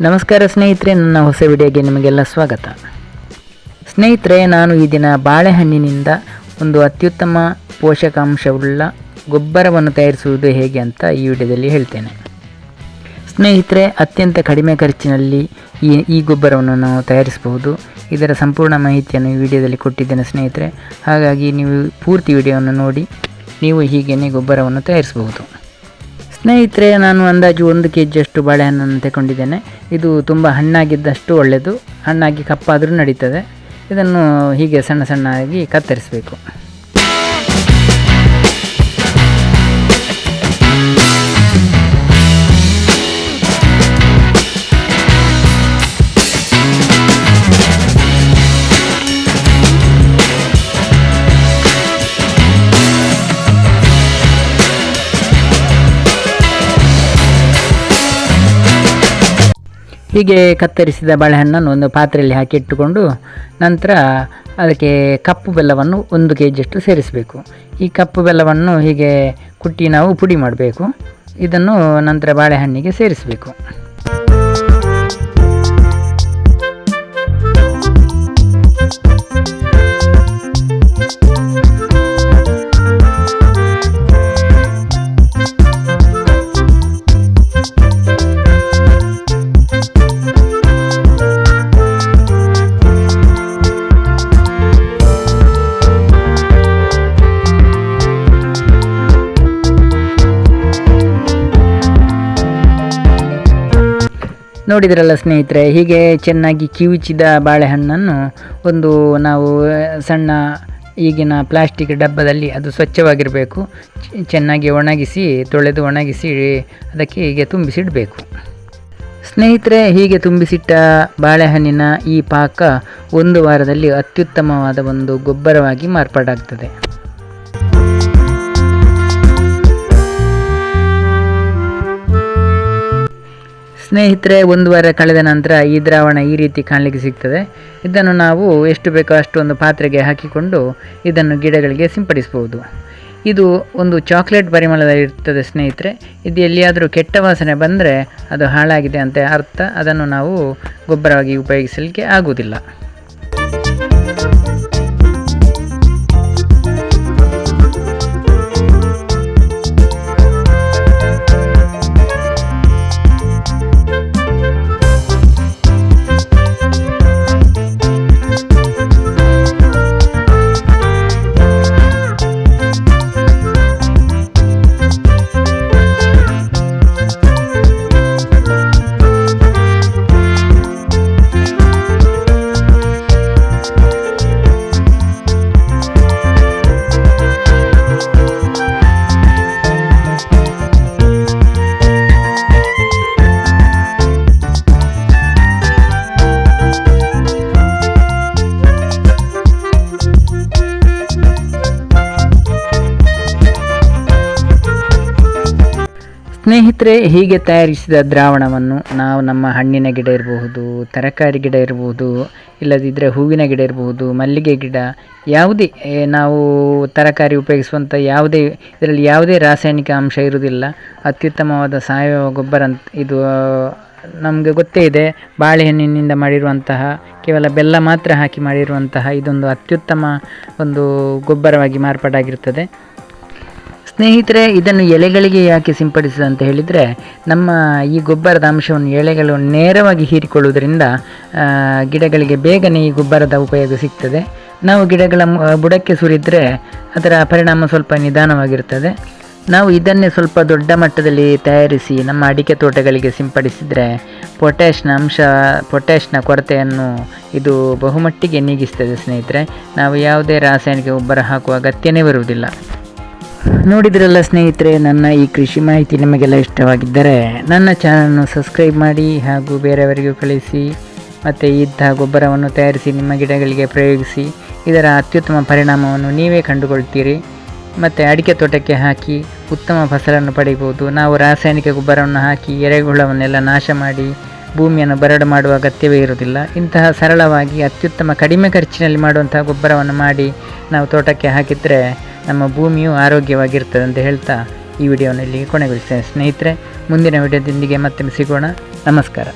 ನಮಸ್ಕಾರ ಸ್ನೇಹಿತರೆ, ನನ್ನ ಹೊಸ ವಿಡಿಯೋಗೆ ನಿಮಗೆಲ್ಲ ಸ್ವಾಗತ. ಸ್ನೇಹಿತರೆ, ನಾನು ಈ ದಿನ ಬಾಳೆಹಣ್ಣಿನಿಂದ ಒಂದು ಅತ್ಯುತ್ತಮ ಪೋಷಕಾಂಶವುಳ್ಳ ಗೊಬ್ಬರವನ್ನು ತಯಾರಿಸುವುದು ಹೇಗೆ ಅಂತ ಈ ವಿಡಿಯೋದಲ್ಲಿ ಹೇಳ್ತೇನೆ. ಸ್ನೇಹಿತರೆ, ಅತ್ಯಂತ ಕಡಿಮೆ ಖರ್ಚಿನಲ್ಲಿ ಈ ಈ ಗೊಬ್ಬರವನ್ನು ನಾವು ತಯಾರಿಸಬಹುದು. ಇದರ ಸಂಪೂರ್ಣ ಮಾಹಿತಿಯನ್ನು ಈ ವಿಡಿಯೋದಲ್ಲಿ ಕೊಟ್ಟಿದ್ದೇನೆ ಸ್ನೇಹಿತರೆ. ಹಾಗಾಗಿ ನೀವು ಪೂರ್ತಿ ವಿಡಿಯೋವನ್ನು ನೋಡಿ, ನೀವು ಹೀಗೇನೆ ಗೊಬ್ಬರವನ್ನು ತಯಾರಿಸಬಹುದು. ಸ್ನೇಹಿತರೆ, ನಾನು ಅಂದಾಜು ಒಂದು ಕೆ ಜಿಯಷ್ಟು ಬಾಳೆಹಣ್ಣನ್ನು ತಗೊಂಡಿದ್ದೇನೆ. ಇದು ತುಂಬ ಹಣ್ಣಾಗಿದ್ದಷ್ಟು ಒಳ್ಳೆಯದು. ಹಣ್ಣಾಗಿ ಕಪ್ಪಾದರೂ ನಡೀತದೆ. ಇದನ್ನು ಹೀಗೆ ಸಣ್ಣ ಸಣ್ಣಾಗಿ ಕತ್ತರಿಸಬೇಕು. ಹೀಗೆ ಕತ್ತರಿಸಿದ ಬಾಳೆಹಣ್ಣನ್ನು ಒಂದು ಪಾತ್ರೆಯಲ್ಲಿ ಹಾಕಿ ಇಟ್ಟುಕೊಂಡು ನಂತರ ಅದಕ್ಕೆ ಕಪ್ಪು ಬೆಲ್ಲವನ್ನು ಒಂದು ಕೆ ಜಿಯಷ್ಟು ಸೇರಿಸಬೇಕು. ಈ ಕಪ್ಪು ಬೆಲ್ಲವನ್ನು ಹೀಗೆ ಕುಟ್ಟಿ ನಾವು ಪುಡಿ ಮಾಡಬೇಕು. ಇದನ್ನು ನಂತರ ಬಾಳೆಹಣ್ಣಿಗೆ ಸೇರಿಸಬೇಕು. ನೋಡಿದ್ರಲ್ಲ ಸ್ನೇಹಿತರೆ, ಹೀಗೆ ಚೆನ್ನಾಗಿ ಕಿವುಚಿದ ಬಾಳೆಹಣ್ಣನ್ನು ಒಂದು ನಾವು ಸಣ್ಣ ಈಗಿನ ಪ್ಲಾಸ್ಟಿಕ್ ಡಬ್ಬದಲ್ಲಿ ಅದು ಸ್ವಚ್ಛವಾಗಿರಬೇಕು ಚೆನ್ನಾಗಿ ಒಣಗಿಸಿ, ತೊಳೆದು ಒಣಗಿಸಿ, ಅದಕ್ಕೆ ಹೀಗೆ ತುಂಬಿಸಿಡಬೇಕು. ಸ್ನೇಹಿತರೆ, ಹೀಗೆ ತುಂಬಿಸಿಟ್ಟ ಬಾಳೆಹಣ್ಣಿನ ಈ ಪಾಕ ಒಂದು ವಾರದಲ್ಲಿ ಅತ್ಯುತ್ತಮವಾದ ಒಂದು ಗೊಬ್ಬರವಾಗಿ ಮಾರ್ಪಾಡಾಗ್ತದೆ. ಸ್ನೇಹಿತರೆ, ಒಂದು ವಾರ ಕಳೆದ ನಂತರ ಈ ದ್ರಾವಣ ಈ ರೀತಿ ಕಾಣಲಿಕ್ಕೆ ಸಿಗ್ತದೆ. ಇದನ್ನು ನಾವು ಎಷ್ಟು ಬೇಕೋ ಅಷ್ಟು ಒಂದು ಪಾತ್ರೆಗೆ ಹಾಕಿಕೊಂಡು ಇದನ್ನು ಗಿಡಗಳಿಗೆ ಸಿಂಪಡಿಸಬಹುದು. ಇದು ಒಂದು ಚಾಕ್ಲೇಟ್ ಪರಿಮಳದಲ್ಲಿರ್ತದೆ ಸ್ನೇಹಿತರೆ. ಇದು ಎಲ್ಲಿಯಾದರೂ ಕೆಟ್ಟ ವಾಸನೆ ಬಂದರೆ ಅದು ಹಾಳಾಗಿದೆ ಅಂತ ಅರ್ಥ. ಅದನ್ನು ನಾವು ಗೊಬ್ಬರವಾಗಿ ಉಪಯೋಗಿಸಲಿಕ್ಕೆ ಆಗುವುದಿಲ್ಲ. ಸ್ನೇಹಿತರೆ, ಹೀಗೆ ತಯಾರಿಸಿದ ದ್ರಾವಣವನ್ನು ನಾವು ನಮ್ಮ ಹಣ್ಣಿನ ಗಿಡ ಇರಬಹುದು, ತರಕಾರಿ ಗಿಡ ಇರಬಹುದು ಇಲ್ಲದಿದ್ದರೆ ಹೂವಿನ ಗಿಡ ಇರಬಹುದು, ಮಲ್ಲಿಗೆ ಗಿಡ, ಯಾವುದೇ ನಾವು ತರಕಾರಿ ಉಪಯೋಗಿಸುವಂಥ ಯಾವುದೇ, ಇದರಲ್ಲಿ ಯಾವುದೇ ರಾಸಾಯನಿಕ ಅಂಶ ಇರುವುದಿಲ್ಲ. ಅತ್ಯುತ್ತಮವಾದ ಸಾವಯವ ಗೊಬ್ಬರ ಅಂತ ಇದು ನಮಗೆ ಗೊತ್ತೇ ಇದೆ. ಬಾಳೆಹಣ್ಣಿನಿಂದ ಮಾಡಿರುವಂತಹ, ಕೇವಲ ಬೆಲ್ಲ ಮಾತ್ರ ಹಾಕಿ ಮಾಡಿರುವಂತಹ ಇದೊಂದು ಅತ್ಯುತ್ತಮ ಒಂದು ಗೊಬ್ಬರವಾಗಿ ಮಾರ್ಪಾಡಾಗಿರುತ್ತದೆ. ಸ್ನೇಹಿತರೆ, ಇದನ್ನು ಎಲೆಗಳಿಗೆ ಯಾಕೆ ಸಿಂಪಡಿಸಿದ ಅಂತ ಹೇಳಿದರೆ, ನಮ್ಮ ಈ ಗೊಬ್ಬರದ ಅಂಶವನ್ನು ಎಲೆಗಳು ನೇರವಾಗಿ ಹೀರಿಕೊಳ್ಳುವುದರಿಂದ ಗಿಡಗಳಿಗೆ ಬೇಗನೆ ಈ ಗೊಬ್ಬರದ ಉಪಯೋಗ ಸಿಗ್ತದೆ. ನಾವು ಗಿಡಗಳ ಬುಡಕ್ಕೆ ಸುರಿದರೆ ಅದರ ಪರಿಣಾಮ ಸ್ವಲ್ಪ ನಿಧಾನವಾಗಿರ್ತದೆ ನಾವು ಇದನ್ನೇ ಸ್ವಲ್ಪ ದೊಡ್ಡ ಮಟ್ಟದಲ್ಲಿ ತಯಾರಿಸಿ, ನಮ್ಮ ಅಡಿಕೆ ತೋಟಗಳಿಗೆ ಸಿಂಪಡಿಸಿದರೆ, ಪೊಟ್ಯಾಷ್ನ ಅಂಶ ಪೊಟ್ಯಾಶ್ನ ಕೊರತೆಯನ್ನು ಇದು ಬಹುಮಟ್ಟಿಗೆ ನೀಗಿಸ್ತದೆ ಸ್ನೇಹಿತರೆ. ನಾವು ಯಾವುದೇ ರಾಸಾಯನಿಕ ಗೊಬ್ಬರ ಹಾಕುವ ಅಗತ್ಯನೇ ಬರುವುದಿಲ್ಲ. ನೋಡಿದ್ರಲ್ಲ ಸ್ನೇಹಿತರೆ, ನನ್ನ ಈ ಕೃಷಿ ಮಾಹಿತಿ ನಿಮಗೆಲ್ಲ ಇಷ್ಟವಾಗಿದ್ದರೆ ನನ್ನ ಚಾನಲನ್ನು ಸಬ್ಸ್ಕ್ರೈಬ್ ಮಾಡಿ ಹಾಗೂ ಬೇರೆಯವರಿಗೂ ಕಳಿಸಿ, ಮತ್ತು ಇಂತಹ ಗೊಬ್ಬರವನ್ನು ತಯಾರಿಸಿ ನಿಮ್ಮ ಗಿಡಗಳಿಗೆ ಪ್ರಯೋಗಿಸಿ, ಇದರ ಅತ್ಯುತ್ತಮ ಪರಿಣಾಮವನ್ನು ನೀವೇ ಕಂಡುಕೊಳ್ತೀರಿ. ಮತ್ತು ಅಡಿಕೆ ತೋಟಕ್ಕೆ ಹಾಕಿ ಉತ್ತಮ ಫಸಲನ್ನು ಪಡೆಯಬಹುದು. ನಾವು ರಾಸಾಯನಿಕ ಗೊಬ್ಬರವನ್ನು ಹಾಕಿ ಎರೆಹುಳವನ್ನೆಲ್ಲ ನಾಶ ಮಾಡಿ ಭೂಮಿಯನ್ನು ಬರಡು ಮಾಡುವ ಅಗತ್ಯವೇ ಇರುವುದಿಲ್ಲ. ಇಂತಹ ಸರಳವಾಗಿ ಅತ್ಯುತ್ತಮ ಕಡಿಮೆ ಖರ್ಚಿನಲ್ಲಿ ಮಾಡುವಂತಹ ಗೊಬ್ಬರವನ್ನು ಮಾಡಿ ನಾವು ತೋಟಕ್ಕೆ ಹಾಕಿದರೆ ನಮ್ಮ ಭೂಮಿಯು ಆರೋಗ್ಯವಾಗಿರ್ತದೆ ಅಂತ ಹೇಳ್ತಾ ಈ ವಿಡಿಯೋನಲ್ಲಿ ಕೊನೆಗೊಳಿಸ್ತೇನೆ. ಸ್ನೇಹಿತರೆ ಮುಂದಿನ ವಿಡಿಯೋದೊಂದಿಗೆ ಮತ್ತೆ ಸಿಗೋಣ. ನಮಸ್ಕಾರ.